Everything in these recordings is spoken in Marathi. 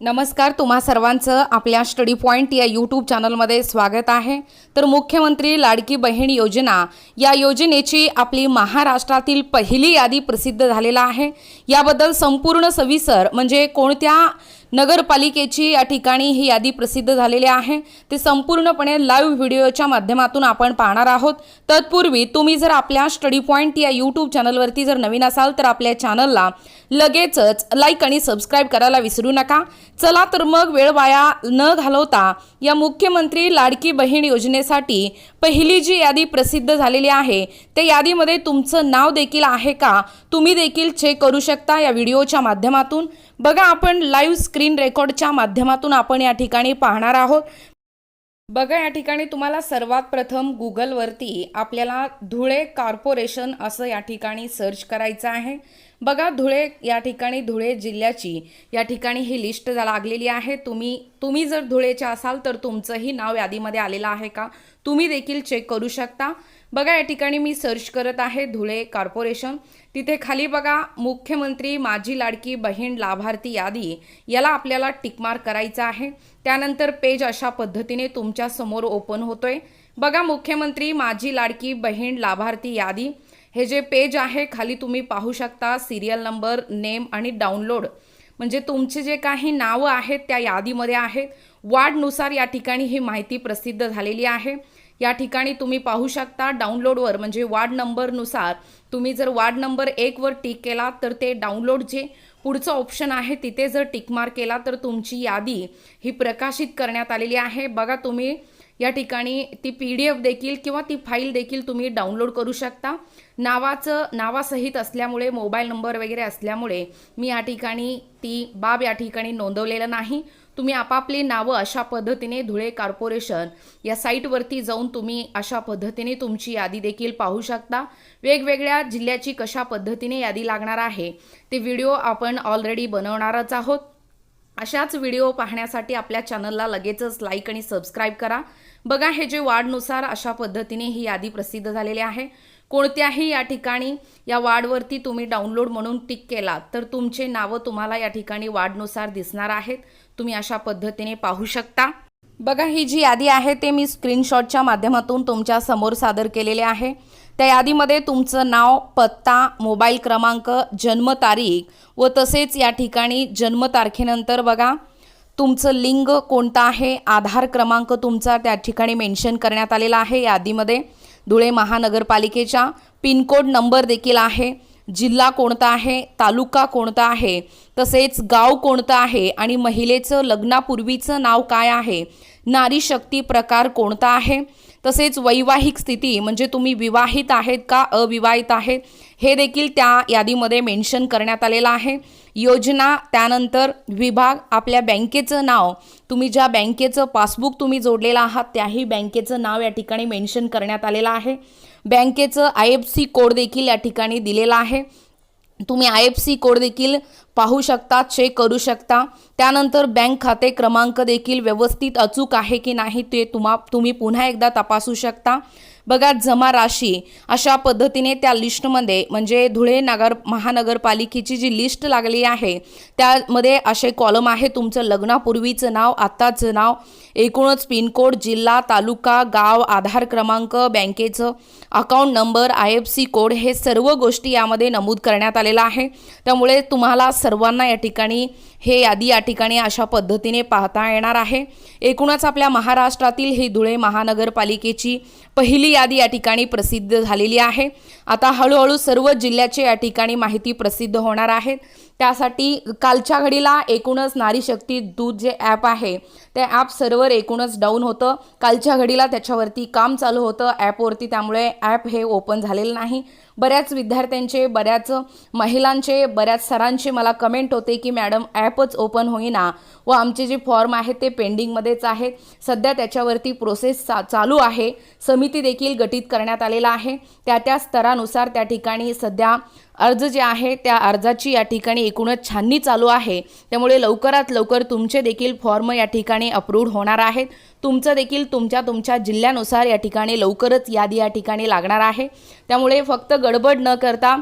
नमस्कार तुम्हा सर्वांचं आपल्या स्टडी पॉईंट या यूट्यूब चॅनलमध्ये स्वागत आहे. तर मुख्यमंत्री लाडकी बहीण योजना या योजनेची आपली महाराष्ट्रातील पहिली यादी प्रसिद्ध झालेला आहे. याबद्दल संपूर्ण सविस्तर म्हणजे कोणत्या नगरपालिकेची या ठिकाणी ही यादी प्रसिद्ध झालेली आहे. ते संपूर्णपणे लाईव्ह व्हिडिओच्या माध्यमातून आपण पाहणार आहोत. तत्पूर्वी तुम्ही जर आपल्या स्टडी पॉईंट या यूट्यूब चॅनलवरती जर नवीन असाल तर आपल्या चॅनलला लगेचच लाईक आणि सबस्क्राईब करायला विसरू नका. चला तर मग वेळ वाया न घालवता या मुख्यमंत्री लाडकी बहीण योजनेसाठी पहिली जी यादी प्रसिद्ध झालेली आहे त्या यादीमध्ये तुमचं नाव देखील आहे का? तुम्ही देखील चेक करू शकता या व्हिडिओच्या माध्यमातून. बघा आपण लाईव्ह स्क्रीन रेकॉर्डच्या माध्यमातून आपण या ठिकाणी पाहणार आहोत. बघा या ठिकाणी तुम्हाला सर्वात प्रथम गुगलवरती आपल्याला धुळे कॉर्पोरेशन असं या ठिकाणी सर्च करायचं आहे. बघा धुळे या ठिकाणी धुळे जिल्ह्याची या ठिकाणी ही लिस्ट लागलेली आहे. तुम्ही तुम्ही जर धुळेच्या असाल तर तुमचंही नाव यादीमध्ये आलेलं आहे का? तुम्ही देखील चेक करू शकता. बघा या ठिकाणी मी सर्च करत आहे धुळे कॉर्पोरेशन तिथे खाली बघा मुख्यमंत्री माझी लाडकी बहीण लाभार्थी यादी. याला आपल्याला टिकमार्क करायचं आहे. त्यानंतर पेज अशा पद्धतीने तुमच्यासमोर ओपन होतोय. बघा मुख्यमंत्री माझी लाडकी बहीण लाभार्थी यादी. हे जे पेज आहे खाली तुम्ही पाहू शकता सिरियल नंबर नेम आणि डाउनलोड म्हणजे तुमचे जे काही नावं आहेत त्या यादीमध्ये आहेत. वार्डनुसार या ठिकाणी ही माहिती प्रसिद्ध झालेली आहे. या ठिकाणी तुम्ही पाहू शकता डाउनलोडवर म्हणजे वार्ड नंबरनुसार तुम्ही जर वार्ड नंबर एकवर टिक केला तर ते डाउनलोड जे पुढचं ऑप्शन आहे तिथे जर टिकमार्क केला तर तुमची यादी ही प्रकाशित करण्यात आलेली आहे. बघा तुम्ही या ठिकाणी ती पी डी एफ देखील किंवा ती फाईल देखील तुम्ही डाउनलोड करू शकता. नावाचं नावासहित असल्यामुळे मोबाईल नंबर वगैरे असल्यामुळे मी या ठिकाणी ती बाब या ठिकाणी नोंदवलेलं नाही. तुम्ही आपापली नावं अशा पद्धतीने धुळे कॉर्पोरेशन या साईटवरती जाऊन तुम्ही अशा पद्धतीने तुमची यादी देखील पाहू शकता. वेगवेगळ्या जिल्ह्याची कशा पद्धतीने यादी लागणार आहे ते व्हिडिओ आपण ऑलरेडी बनवणारच आहोत. अशाच व्हिडिओ पाहण्यासाठी आपल्या चॅनलला लगेचच लाईक आणि सबस्क्राईब करा. बघा हे जे वार्डनुसार अशा पद्धतीने ही यादी प्रसिद्ध झालेली आहे. कोणत्याही या ठिकाणी या वार्डवरती तुम्ही डाउनलोड म्हणून टिक केला तर तुमचे नावं तुम्हाला या ठिकाणी वार्डनुसार दिसणार आहेत. तुम्ही अशा पद्धतीने पाहू शकता. बघा ही जी यादी आहे ते मी स्क्रीनशॉटच्या माध्यमातून तुमच्यासमोर सादर केलेले आहे. त्या यादीमध्ये तुमचं नाव पत्ता मोबाईल क्रमांक जन्मतारीख व तसेच या ठिकाणी जन्मतारखेनंतर बघा तुमचं लिंग कोणतं आहे? आधार क्रमांक तुमचा त्या ठिकाणी मेन्शन करण्यात आलेला आहे. यादीमध्ये धुळे महानगरपालिकेच्या पिनकोड नंबर देखील आहे. जिल्हा कोणता आहे? तालुका कोणता आहे? तसेच गाव कोणतं आहे? आणि महिलेचं लग्नापूर्वीचं नाव काय आहे? नारी शक्ती प्रकार कोणता आहे? तसेच वैवाहिक स्थिती म्हणजे तुम्ही विवाहित आहेत का अविवाहित आहेत हे देखील त्या यादीमध्ये मेन्शन करण्यात आलेलं आहे. योजना त्यानंतर विभाग आपल्या बँकेचं नाव. तुम्ही ज्या बँकेचं पासबुक तुम्ही जोडलेलं आहात त्याही बँकेचं नाव या ठिकाणी मेन्शन करण्यात आलेलं आहे. बँकेचं आय एफ सी कोड देखील या ठिकाणी दिलेला आहे. तुम्ही आय एफ सी कोड देखील पाहू शकता चेक करू शकता. त्यानंतर बँक खाते क्रमांक देखील व्यवस्थित अचूक आहे की नाही ते तुम्हा तुम्ही पुन्हा एकदा तपासू शकता. बघा जमा राशी अशा पद्धतीने त्या लिस्टमध्ये म्हणजे धुळे नगर महानगरपालिकेची जी लिस्ट लागली आहे त्यामध्ये असे कॉलम आहे. तुमचं लग्नापूर्वीचं नाव आत्ताचं नाव एकूणच पिनकोड जिल्हा तालुका गाव आधार क्रमांक बँकेचं account number I F C code हे सर्व गोष्टी यामध्ये नमूद करण्यात आलेलं आहे. त्यामुळे तुम्हाला सर्वांना या ठिकाणी हे यादी या ठिकाणी अशा पद्धतीने पाहता येणार आहे. एकूणच आपल्या महाराष्ट्रातील ही धुळे महानगरपालिकेची पहिली यादी या ठिकाणी प्रसिद्ध झालेली आहे. आता हळूहळू सर्व जिल्ह्याचे या ठिकाणी माहिती प्रसिद्ध होणार आहेत त्यासाठी कालच्या घडीला एकूणच नारी शक्ती दूध जे ॲप आहे ते ॲप सर्व्हर एकूणच डाऊन होतं. कालच्या घडीला त्याच्यावरती काम चालू होतं. ॲपवरती त्यामुळे ॲप हे ओपन झालेलं नाही. बऱ्याच विद्यार्थ्यांचे बऱ्याच महिलांचे बऱ्याच सरांचे मला कमेंट होते की मॅडम ॲपच ओपन होईना व आमचे जे फॉर्म आहेत ते पेंडिंगमध्येच आहेत. सध्या त्याच्यावरती प्रोसेस चा चालू आहे. समिती देखील गठीत करण्यात आलेला आहे. त्या त्या स्तरानुसार त्या ठिकाणी सध्या अर्ज जे आहे त्या अर्जाची या ठिकाणी एकूणच छाननी चालू आहे. त्यामुळे लवकरात लवकर तुमचे देखील फॉर्म या ठिकाणी अप्रूव्ड होणार आहेत. तुमचं देखील तुमच्या तुमच्या जिल्ह्यानुसार या ठिकाणी लवकरच यादी या ठिकाणी लागणार आहे. त्यामुळे फक्त गडबड न करता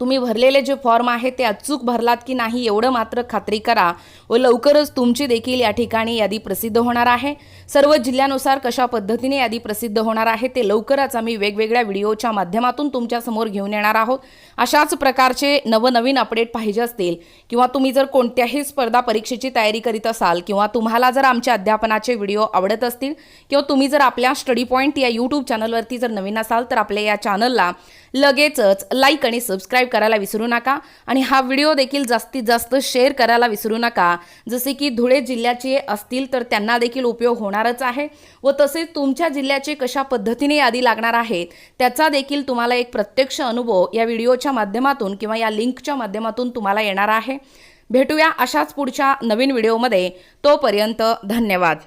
तुम्ही भरलेले जे फॉर्म आहे ते अचूक भरलात की नाही एवढं मात्र खात्री करा. व लवकरच तुमची देखील या ठिकाणी यादी प्रसिद्ध होणार आहे. सर्व जिल्ह्यानुसार कशा पद्धतीने यादी प्रसिद्ध होणार आहे ते लवकरच आम्ही वेगवेगळ्या व्हिडिओच्या माध्यमातून तुमच्यासमोर घेऊन येणार आहोत. अशाच प्रकारचे नवनवीन अपडेट पाहिजे असतील किंवा तुम्ही जर कोणत्याही स्पर्धा परीक्षेची तयारी करीत असाल किंवा तुम्हाला जर आमच्या अध्यापनाचे व्हिडिओ आवडत असतील किंवा तुम्ही जर आपल्या स्टडी पॉईंट या यूट्यूब चॅनलवरती जर नवीन असाल तर आपल्या या चॅनलला लगेचच लाईक आणि सबस्क्राईब करायला विसरू नका. आणि हा व्हिडिओ देखील जास्तीत जास्त शेअर करायला विसरू नका. जसे की धुळे जिल्ह्याचे असतील तर त्यांना देखील उपयोग होणारच आहे व तसेच तुमच्या जिल्ह्याचे कशा पद्धतीने यादी लागणार आहेत त्याचा देखील तुम्हाला एक प्रत्यक्ष अनुभव या व्हिडिओच्या माध्यमातून किंवा या लिंकच्या माध्यमातून तुम्हाला येणार आहे. भेटूया अशाच पुढच्या नवीन व्हिडिओमध्ये. तोपर्यंत धन्यवाद.